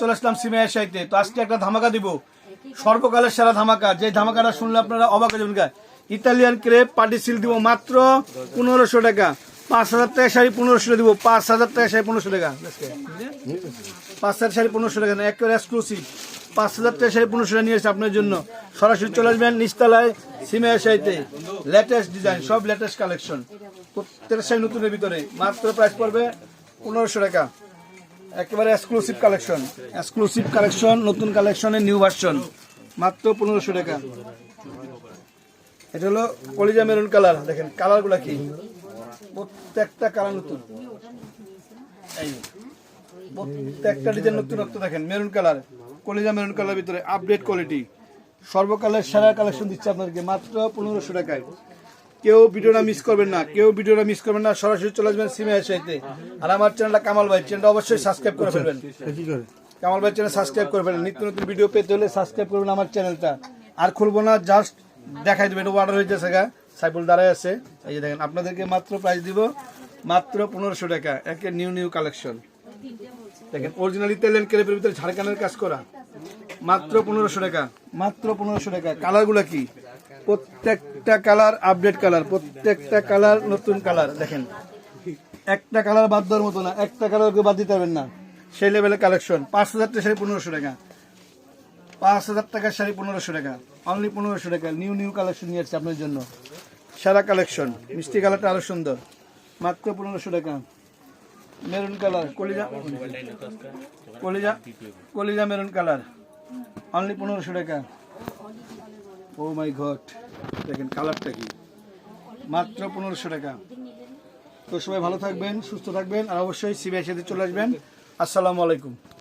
চলে একটা ধামাকা দিব। সর্বকালের সেরা ধামাকা। ধামাকাটা শুনলে আপনারা ইতালিয়ান ক্রেপ পার্টি দিব মাত্র পনেরোশো টাকা। পাঁচ হাজার শাড়ি দিব। পাঁচ হাজার শাড়ি পনেরোশো টাকা। পাঁচ হাজার শাড়ি পনেরোশো টাকা পাঁচ হাজার নিয়ে এসেছে আপনার জন্য। সরাসরি চলে আসবেন নিচতলায় সাইতে লেটেস্ট ডিজাইন সব লেটেস্ট কালেকশন নতুনের ভিতরে। মাত্র প্রাইস পড়বে পনেরোশো টাকা। একেবারে এক্সক্লুসিভ কালেকশন এক্সক্লুসিভ কালেকশন নতুন কালেকশনের নিউ ভার্সন মাত্র পনেরোশো টাকা। এটা হলো কলিজা মেরুন কালার। দেখেন, কালারগুলো কি? প্রত্যেকটা কালার নতুন। এই প্রত্যেকটা ডিজাইন নতুনত্ব দেখেন, মেরুন কালার। কলিজা মেরুন কালার ভিতরে আপডেট কোয়ালিটি সর্বকালের সেরা কালেকশন দিচ্ছে আপনাদেরকে, মাত্র পনেরোশো টাকায়। কেউ ভিডিওটা মিস করবেন না কেউ ভিডিওটা মিস করবেন না সরাসরি চলে আসবেন সিমে সাইতে আর আমার চ্যানেলটা কামাল ভাই চ্যানেলটা অবশ্যই সাবস্ক্রাইব করে ফেলবেন। কামাল ভাই চ্যানেল সাবস্ক্রাইব করে ফেলেন নিত্য নতুন ভিডিও পেতে হলে সাবস্ক্রাইব করবেন আমার চ্যানেলটা আর খুলবো না জাস্ট দেখাই দেবেন অর্ডার হয়ে যাচ্ছে গা। সাইফুল দাঁড়ায় আছে। এই যে দেখেন আপনাদেরকে মাত্র প্রাইস দিব মাত্র পনেরোশো টাকা। একে নিউ নিউ কালেকশন দেখেন অরিজিনাল ইতালিয়ান ক্রেপের ভিতরে ঝাড়খানের কাজ করা। মাত্র পনেরোশো টাকা মাত্র পনেরোশো টাকা। কালারগুলো কি? প্রত্যেকটা কালার আপডেট কালার, প্রত্যেকটা কালার নতুন কালার, দেখেন। একটা কালার বাদ দেওয়ার মতো না, একটা কালার বাদ দিতে পারবেন না। সেই লেভেলের কালেকশন পাঁচ হাজার টাকা শাড়ি পনেরোশো টাকা। পাঁচ হাজার টাকার শাড়ি পনেরোশো টাকা অনলি পনেরোশো টাকা নিউ নিউ কালেকশন নিয়ে আসছে আপনার জন্য। সারা কালেকশন মিষ্টি কালারটা আরও সুন্দর। মাত্র পনেরোশো টাকা। মেরুন কালার, কলিজা কলিজা কলিজা মেরুন কালার অনলি পনেরোশো টাকা। ও মাই ঘট দেখেন কালারটা কি? মাত্র পনেরোশো টাকা। তো সবাই ভালো থাকবেন, সুস্থ থাকবেন, আর অবশ্যই সিবিআই সাথে চলে আসবেন। আসসালামু আলাইকুম।